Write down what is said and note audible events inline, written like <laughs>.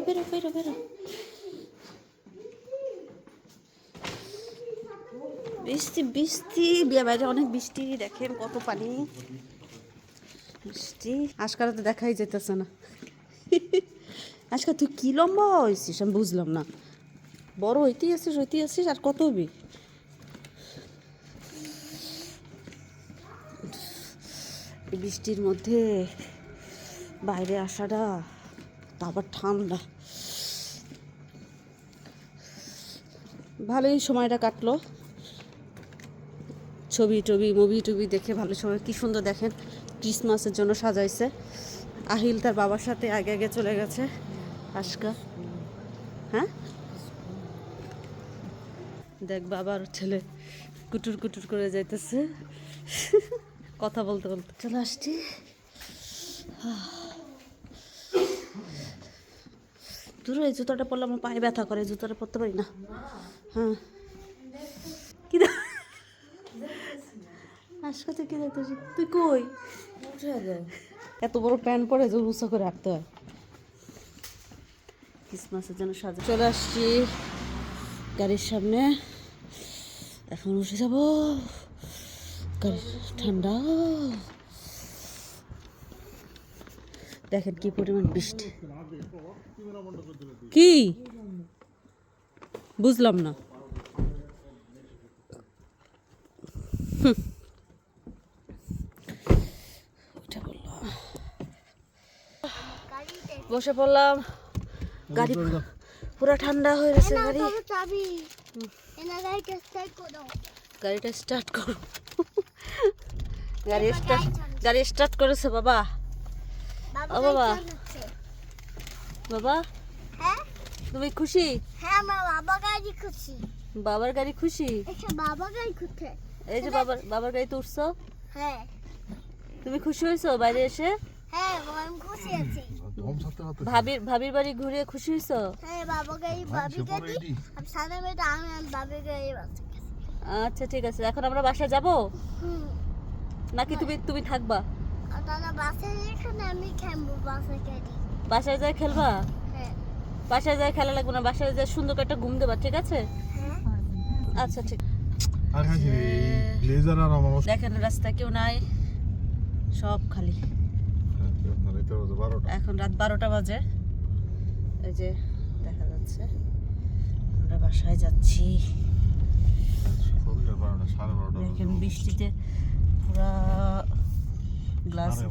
বেরো বেরো বেরো বৃষ্টি বৃষ্টি। বিয়ে বাইরে অনেক বৃষ্টি দেখেন কত পানি। বৃষ্টি। আজকাল তো দেখাই যেতেছে না। <laughs> আজকাল তুই কি লম্বা হয়েছিস? আমি বুঝলাম না। বড় হইতেই আসিস হইতেই আসিস আর কত হবি? এই বৃষ্টির মধ্যে বাইরে আসাটা তা আবার ঠান্ডা। ভালোই সময়টা কাটলো। ছবি টবি মুভি টুবি দেখে ভালো সময়। কি সুন্দর দেখেন, ক্রিসমাসের জন্য সাজাইছে। আহিল তার বাবার সাথে আগে আগে চলে গেছে আজকা হ্যাঁ? দেখ বাবার ছেলে কুটুর কুটুর করে যাইতেছে। কথা বলতে বলতে। চলে আসছি। দূর এই জুতোটা পরলে আমার পায়ে ব্যথা করে জুতোটা পরতে পারি না। হ্যাঁ। কি আজকে কি দেখতেছি তুই কই? এত বড় প্যান্ট পরে যে উঁচা করে রাখতে হয়। ক্রিসমাসের জন্য সাজা চলে আসছি গাড়ির সামনে। এখন উঠে যাব। গাড়ি ঠান্ডা। দেখেন কি পরিমাণ বৃষ্টি। কি? বুঝলাম না। বসে পড়লাম। গাড়ি পুরো ঠান্ডা হয়ে গেছে গাড়ি। চাবি। এনা গাড়িটা স্টার্ট করো। গাড়িটা স্টার্ট করো। গাড়ি স্টার্ট গাড়ি স্টার্ট করেছে বাবা। ও বাবা। বাবা? হ্যাঁ? তুমি খুশি? হ্যাঁ আমার বাবা গাড়ি খুশি। বাবার গাড়ি খুশি? এটা বাবা গাড়ি খুঁজছে। এই যে বাবার বাবার গাড়িতে উঠছো হ্যাঁ। তুমি খুশি হয়েছো বাইরে এসে? হ্যাঁ আমি খুশি আছি। ভাবির ভাবির বাড়ি ঘুরে খুশি হয়েছো? হ্যাঁ বাবা গাড়ি বাবি গাড়ি। আমি সামনে বেটা আমি আমি বাবি গাড়ি আচ্ছা ঠিক আছে। এখন আমরা বাসায় যাব? হুম। নাকি তুমি তুমি থাকবা? বাসায় যায় খেলবা? হ্যাঁ। বাসায় যায় খেলা লাগবে না বাসায় যায় সুন্দর করে একটা ঘুম দেবা ঠিক আছে? হ্যাঁ। আচ্ছা ঠিক। আর আমার দেখেন রাস্তা কেউ নাই সব খালি। বারোটা। এখন রাত বারোটা বাজে। এই যে দেখা যাচ্ছে। আমরা বাসায় যাচ্ছি। দেখেন বৃষ্টিতে পুরা Glass.